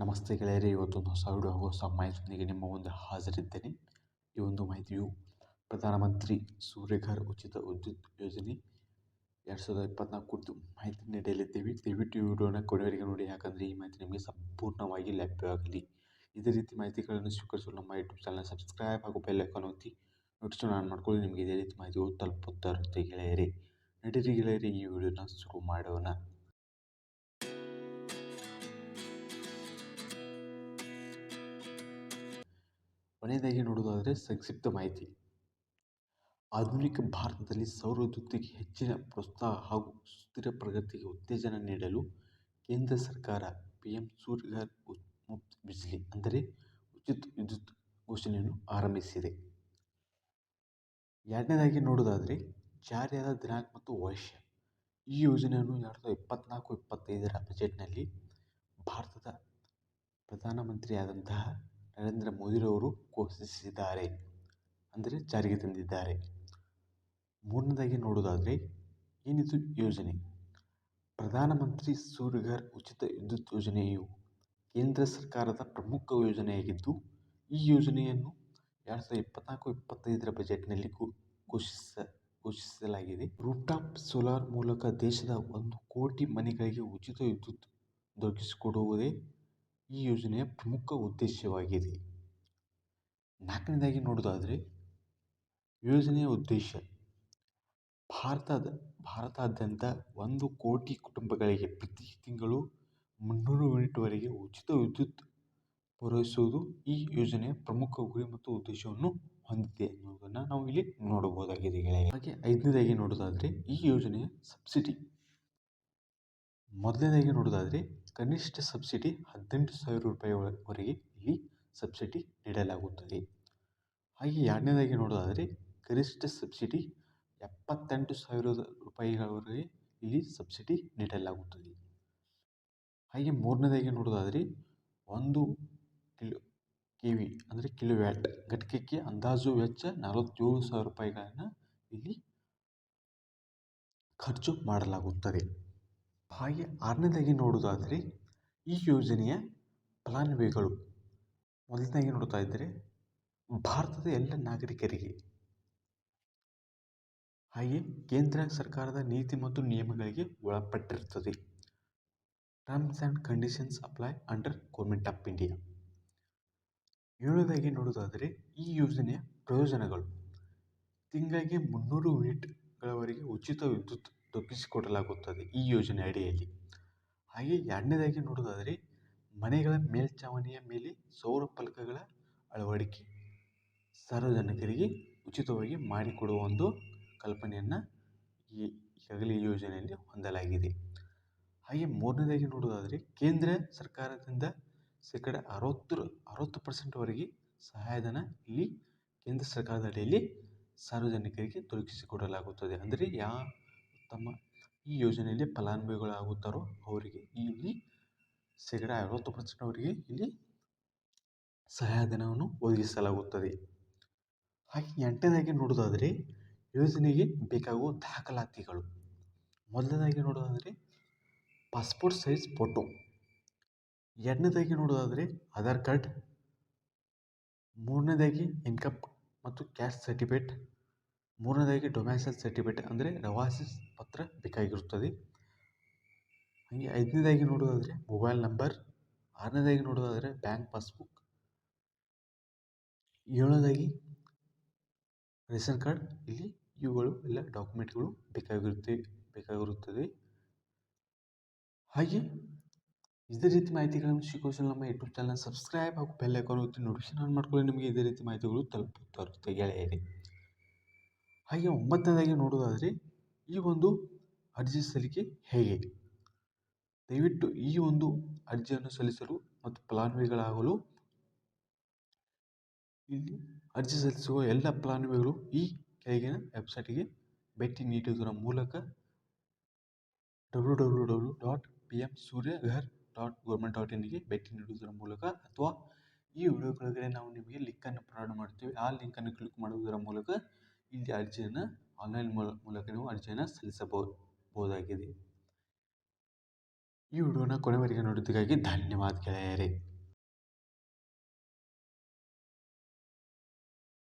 ನಮಸ್ತೆ ಗೆಳೆಯರೇ ಇವತ್ತೊಂದು ಹೊಸ ವಿಡಿಯೋ ಹಾಗೂ ಹೊಸ ಮಾಹಿತಿಯೊಂದಿಗೆ ನಿಮ್ಮ ಮುಂದೆ ಹಾಜರಿದ್ದೇನೆ. ಈ ಒಂದು ಮಾಹಿತಿಯು ಪ್ರಧಾನಮಂತ್ರಿ ಸೂರ್ಯಘರ್ ಉಚಿತ ವಿದ್ಯುತ್ ಯೋಜನೆ ಎರಡು ಸಾವಿರದ ಇಪ್ಪತ್ನಾಲ್ಕು ಕುರಿತು ಮಾಹಿತಿ ನೀಡಲಿದ್ದೇವೆ. ದಯವಿಟ್ಟು ವಿಡಿಯೋನ ಕೊನೆಯವರೆಗೆ ನೋಡಿ, ಯಾಕಂದರೆ ಈ ಮಾಹಿತಿ ನಿಮಗೆ ಸಂಪೂರ್ಣವಾಗಿ ಲಭ್ಯವಾಗಲಿ. ಇದೇ ರೀತಿ ಮಾಹಿತಿಗಳನ್ನು ಸ್ವೀಕರಿಸಲು ನಮ್ಮ ಯೂಟ್ಯೂಬ್ ಚಾನಲ್ ಸಬ್ಸ್ಕ್ರೈಬ್ ಹಾಗೂ ಬೆಲ್ಲೈಕನ್ ಒತ್ತಿ ನೋಟಿಸ್ ಆನ್ ಮಾಡ್ಕೊಳ್ಳಿ. ನಿಮಗೆ ಇದೇ ರೀತಿ ಮಾಹಿತಿಗಳು ತಲುಪುತ್ತಾ ಇರುತ್ತೆ ಗೆಳೆಯರೇ. ನಡೀರಿ ಗೆಳೆಯರೇ, ಈ ವಿಡಿಯೋನ ಶುರು ಮಾಡೋಣ. ಕೊನೆಯದಾಗಿ ನೋಡೋದಾದರೆ ಸಂಕ್ಷಿಪ್ತ ಮಾಹಿತಿ. ಆಧುನಿಕ ಭಾರತದಲ್ಲಿ ಸೌರ ವಿದ್ಯುತ್ತಿಗೆ ಹೆಚ್ಚಿನ ಪ್ರೋತ್ಸಾಹ ಹಾಗೂ ಸುಸ್ಥಿರ ಪ್ರಗತಿಗೆ ಉತ್ತೇಜನ ನೀಡಲು ಕೇಂದ್ರ ಸರ್ಕಾರ ಪಿ ಎಂ ಸೂರ್ಯಘರ್ ಮುಫ್ತ್ ಬಿಜ್ಲಿ ಅಂದರೆ ಉಚಿತ ವಿದ್ಯುತ್ ಘೋಷಣೆಯನ್ನು ಆರಂಭಿಸಿದೆ. ಎರಡನೇದಾಗಿ ನೋಡೋದಾದರೆ ಜಾರಿಯಾದ ದಿನಾಂಕ ಮತ್ತು ವಯಸ್ಸ ಈ ಯೋಜನೆಯನ್ನು ಎರಡು ಸಾವಿರದ ಇಪ್ಪತ್ತ್ನಾಲ್ಕು ಇಪ್ಪತ್ತೈದರ ಬಜೆಟ್ನಲ್ಲಿ ಭಾರತದ ಪ್ರಧಾನಮಂತ್ರಿಯಾದಂತಹ ನರೇಂದ್ರ ಮೋದಿರವರು ಘೋಷಿಸಿದ್ದಾರೆ. ಅಂದರೆ ಜಾರಿಗೆ ತಂದಿದ್ದಾರೆ. ಮೂರನೇದಾಗಿ ನೋಡೋದಾದರೆ ಏನಿದು ಯೋಜನೆ? ಪ್ರಧಾನಮಂತ್ರಿ ಸೂರ್ಯಘರ್ ಉಚಿತ ವಿದ್ಯುತ್ ಯೋಜನೆಯು ಕೇಂದ್ರ ಸರ್ಕಾರದ ಪ್ರಮುಖ ಯೋಜನೆಯಾಗಿದ್ದು, ಈ ಯೋಜನೆಯನ್ನು ಎರಡು ಸಾವಿರದ ಇಪ್ಪತ್ತ್ನಾಲ್ಕು ಇಪ್ಪತ್ತೈದರ ಬಜೆಟ್ನಲ್ಲಿ ಘೋಷಿಸ, ಘೋಷಿಸಲಾಗಿದೆ. ರೂಫ್ಟಾಪ್ ಸೋಲಾರ್ ಮೂಲಕ ದೇಶದ ಒಂದು ಕೋಟಿ ಮನೆಗಳಿಗೆ ಉಚಿತ ವಿದ್ಯುತ್ ದೊರಕಿಸಿಕೊಡುವುದೇ ಈ ಯೋಜನೆಯ ಪ್ರಮುಖ ಉದ್ದೇಶವಾಗಿದೆ. ನಾಲ್ಕನೇದಾಗಿ ನೋಡೋದಾದರೆ, ಯೋಜನೆಯ ಉದ್ದೇಶ ಭಾರತದ, ಭಾರತಾದ್ಯಂತ ಒಂದು ಕೋಟಿ ಕುಟುಂಬಗಳಿಗೆ ಪ್ರತಿ ತಿಂಗಳು ಮುನ್ನೂರು ಯೂನಿಟ್ವರೆಗೆ ಉಚಿತ ವಿದ್ಯುತ್ ಪೂರೈಸುವುದು ಈ ಯೋಜನೆಯ ಪ್ರಮುಖ ಗುರಿ ಮತ್ತು ಉದ್ದೇಶವನ್ನು ಹೊಂದಿದೆ ಅನ್ನೋದನ್ನು ನಾವು ಇಲ್ಲಿ ನೋಡಬಹುದಾಗಿದೆ ಹಾಗೆ ಐದನೇದಾಗಿ ನೋಡೋದಾದರೆ, ಈ ಯೋಜನೆಯ ಸಬ್ಸಿಡಿ ಮೊದಲನೇದಾಗಿ ನೋಡೋದಾದರೆ, ಕನಿಷ್ಠ ಸಬ್ಸಿಡಿ ಹದಿನೆಂಟು ಸಾವಿರ ರೂಪಾಯಿವರೆಗೆ ಇಲ್ಲಿ ಸಬ್ಸಿಡಿ ನೀಡಲಾಗುತ್ತದೆ. ಹಾಗೆ ಎರಡನೇದಾಗಿ ನೋಡೋದಾದರೆ ಗರಿಷ್ಠ ಸಬ್ಸಿಡಿ ಎಪ್ಪತ್ತೆಂಟು ಸಾವಿರ ರೂಪಾಯಿಗಳವರೆಗೆ ಇಲ್ಲಿ ಸಬ್ಸಿಡಿ ನೀಡಲಾಗುತ್ತದೆ. ಹಾಗೆ ಮೂರನೇದಾಗಿ ನೋಡೋದಾದರೆ, ಒಂದು ಕಿಲೋ ಕೆ ವಿ ಅಂದರೆ ಕಿಲೋ ವ್ಯಾಟ್ ಘಟಕಕ್ಕೆ ಅಂದಾಜು ವೆಚ್ಚ ನಲವತ್ತೇಳು ಸಾವಿರ ರೂಪಾಯಿಗಳನ್ನು ಇಲ್ಲಿ ಖರ್ಚು ಮಾಡಲಾಗುತ್ತದೆ. ಹಾಗೆ ಆರನೇದಾಗಿ ನೋಡೋದಾದರೆ ಈ ಯೋಜನೆಯ ಫಲಾನುಭವಿಗಳು ಮೊದಲನೇದಾಗಿ ನೋಡ್ತಾ ಇದ್ದರೆ ಭಾರತದ ಎಲ್ಲ ನಾಗರಿಕರಿಗೆ ಹಾಗೆ ಕೇಂದ್ರ ಸರ್ಕಾರದ ನೀತಿ ಮತ್ತು ನಿಯಮಗಳಿಗೆ ಒಳಪಟ್ಟಿರುತ್ತದೆ. Terms and conditions apply under government of India ಏಳನೇದಾಗಿ ನೋಡೋದಾದರೆ ಈ ಯೋಜನೆಯ ಪ್ರಯೋಜನಗಳು. ತಿಂಗಳಿಗೆ ಮುನ್ನೂರು ಯೂನಿಟ್ಗಳವರೆಗೆ ಉಚಿತ ವಿದ್ಯುತ್ ದೊರಕಿಸಿಕೊಡಲಾಗುತ್ತದೆ ಈ ಯೋಜನೆ ಅಡಿಯಲ್ಲಿ. ಹಾಗೆ ಎರಡನೇದಾಗಿ ನೋಡೋದಾದರೆ, ಮನೆಗಳ ಮೇಲ್ಛಾವಣಿಯ ಮೇಲೆ ಸೌರ ಫಲಕಗಳ ಅಳವಡಿಕೆ ಸಾರ್ವಜನಿಕರಿಗೆ ಉಚಿತವಾಗಿ ಮಾಡಿಕೊಡುವ ಒಂದು ಕಲ್ಪನೆಯನ್ನು ಈ ಈಗಾಗಲೇ ಯೋಜನೆಯಲ್ಲಿ ಹೊಂದಲಾಗಿದೆ. ಹಾಗೆ ಮೂರನೇದಾಗಿ ನೋಡೋದಾದರೆ, ಕೇಂದ್ರ ಸರ್ಕಾರದಿಂದ ಶೇಕಡ ಅರವತ್ತರ ಅರವತ್ತು ಪರ್ಸೆಂಟ್ವರೆಗೆ ಸಹಾಯಧನ ಇಲ್ಲಿ ಕೇಂದ್ರ ಸರ್ಕಾರದ ಅಡಿಯಲ್ಲಿ ಸಾರ್ವಜನಿಕರಿಗೆ ದೊರಕಿಸಿಕೊಡಲಾಗುತ್ತದೆ. ಅಂದರೆ ಯಾ ತಮ್ಮ ಈ ಯೋಜನೆಯಲ್ಲಿ ಫಲಾನುಭವಿಗಳಾಗುತ್ತಾರೋ ಅವರಿಗೆ ಇಲ್ಲಿ ಶೇಕಡ ಅರವತ್ತು ಪರ್ಸೆಂಟ್ವರೆಗೆ ಇಲ್ಲಿ ಸಹಾಯಧನವನ್ನು ಒದಗಿಸಲಾಗುತ್ತದೆ. ಹಾಗೆ ಎಂಟನೇದಾಗಿ ನೋಡೋದಾದರೆ ಯೋಜನೆಗೆ ಬೇಕಾಗುವ ದಾಖಲಾತಿಗಳು. ಮೊದಲನೇದಾಗಿ ನೋಡೋದಾದರೆ ಪಾಸ್ಪೋರ್ಟ್ ಸೈಜ್ ಫೋಟೋ ಎರಡನೇದಾಗಿ ನೋಡೋದಾದರೆ ಆಧಾರ್ ಕಾರ್ಡ್. ಮೂರನೇದಾಗಿ ಇನ್ಕಮ್ ಮತ್ತು ಕ್ಯಾಸ್ಟ್ ಸರ್ಟಿಫಿಕೇಟ್ ಮೂರನೇದಾಗಿ ಡೊಮ್ಯಾಸಲ್ ಸರ್ಟಿಫಿಕೇಟ್ ಅಂದರೆ ರವಾಸಿ ಪತ್ರ ಬೇಕಾಗಿರುತ್ತದೆ. ಹಾಗೆ ಐದನೇದಾಗಿ ನೋಡೋದಾದರೆ ಮೊಬೈಲ್ ನಂಬರ್ ಆರನೇದಾಗಿ ನೋಡೋದಾದರೆ ಬ್ಯಾಂಕ್ ಪಾಸ್ಬುಕ್ ಏಳನೇದಾಗಿ ರೇಷನ್ ಕಾರ್ಡ್, ಇಲ್ಲಿ ಇವುಗಳು ಎಲ್ಲ ಡಾಕ್ಯುಮೆಂಟ್ಗಳು ಬೇಕಾಗಿರುತ್ತೆ, ಬೇಕಾಗಿರುತ್ತದೆ. ಹಾಗೆ ಇದೇ ರೀತಿ ಮಾಹಿತಿಗಳನ್ನು ಸ್ವೀಕರಿಸಲು ನಮ್ಮ ಯೂಟ್ಯೂಬ್ ಚಾನಲ್ ಸಬ್ಸ್ಕ್ರೈಬ್ ಹಾಗೂ ಬೆಲ್ ಒತ್ತಿ ನೋಟಿಫಿಕೇಶನ್ ಆನ್ ಮಾಡ್ಕೊಳ್ಳಿ, ನಿಮಗೆ ಇದೇ ರೀತಿ ಮಾಹಿತಿಗಳು ತಲುಪುತ್ತಾ ಇರುತ್ತೆ ಗೆಳೆಯರೇ. ಹಾಗೆ ಒಂಬತ್ತನೇದಾಗಿ ನೋಡೋದಾದರೆ ಈ ಒಂದು ಅರ್ಜಿ ಸಲ್ಲಿಕೆ ಹೇಗೆ? ದಯವಿಟ್ಟು ಈ ಒಂದು ಅರ್ಜಿಯನ್ನು ಸಲ್ಲಿಸಲು ಮತ್ತು ಫಲಾನುಭವಿಗಳಾಗಲು ಇಲ್ಲಿ ಅರ್ಜಿ ಸಲ್ಲಿಸುವ ಎಲ್ಲ ಫಲಾನುಭವಿಗಳು ಈ ಕೆಳಗಿನ ವೆಬ್ಸೈಟ್ಗೆ ಭೇಟಿ ನೀಡುವುದರ ಮೂಲಕ W W W dot P M Suryaghar dot government dot ಇನ್ಗೆ ಭೇಟಿ ನೀಡುವುದರ ಮೂಲಕ ಅಥವಾ ಈ ವಿಡಿಯೋ ಕೆಳಗಡೆ ನಾವು ನಿಮಗೆ ಲಿಂಕನ್ನು ಪ್ರೊವೈಡ್ ಮಾಡ್ತೀವಿ. ಆ ಲಿಂಕನ್ನು ಕ್ಲಿಕ್ ಮಾಡುವುದರ ಮೂಲಕ ಇಲ್ಲಿ ಅರ್ಜಿಯನ್ನು ಆನ್ಲೈನ್ ಮೂಲಕ ನೀವು ಅರ್ಜಿಯನ್ನು ಸಲ್ಲಿಸಬಹುದು ಬಹುದಾಗಿದೆ ಈ ವಿಡಿಯೋನ ಕೊನೆವರೆಗೆ ನೋಡಿದ್ದಕ್ಕಾಗಿ ಧನ್ಯವಾದ ಗೆಳೆಯರೇ.